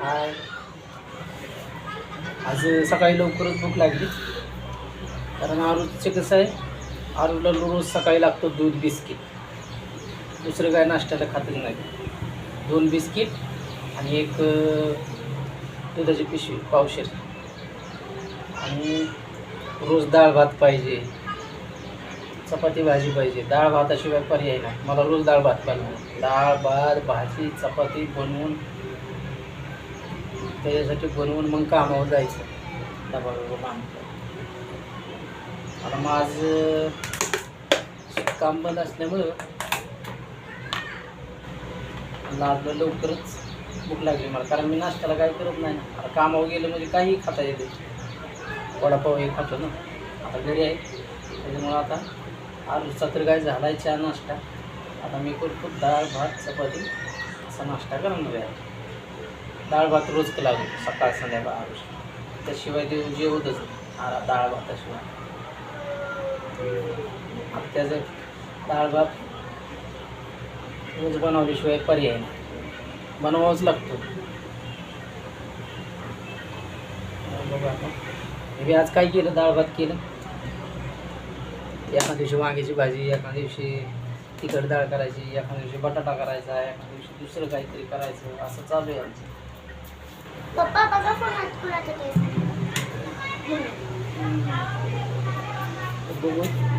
हाय. आज सकाळी लवकरच भूक लागली. कारण आरूचं कसं आहे आरूला रोज सकाळी लागतो दूध बिस्किट. दुसरं काय नाश्त्याला खातच नाही. दोन बिस्किट आणि एक दुधाची पिशवी पावशेर. आणि रोज डाळ भात पाहिजे. चपाती भाजी पाहिजे. डाळ भाताशिवाय पर्याय नाही. मला रोज डाळ भात पाहिजे डाळ भात भाजी चपाती बनवून त्याच्यासाठी बनवून मग कामावर जायचं. डबा बिबा बांधतो. आता माझं काम बंद असल्यामुळं लागलं लवकरच भूक लागली मला. कारण मी नाश्त्याला काय करत नाही. ना आता कामावर गेलं म्हणजे काही खाता येते वडापाव हे खातो ना. आता घरी आहे. त्याच्यामुळं आता आलूचा तर काय झाला आहे चहा नाश्ता. आता मी करतो डाळ भात चपाती. असा नाश्ता करणार आहे. डाळ भात रोज केला सकाळ संध्याकाळ आरुष त्याशिवाय ते जेवतच नाही. डाळ भाताशिवाय आता त्याचं डाळ भात रोज बनवल्याशिवाय पर्याय नाही. बनवावंच लागतो. बघा मी आज काय केलं? डाळ भात केलं? एका दिवशी वांग्याची भाजी एका दिवशी तिखट डाळ करायची एका दिवशी बटाटा करायचा एका दिवशी दुसरं काहीतरी करायचं. असं चालू आहे आमचं. पप्पा बघा फोन हात कुणाचा केस बघू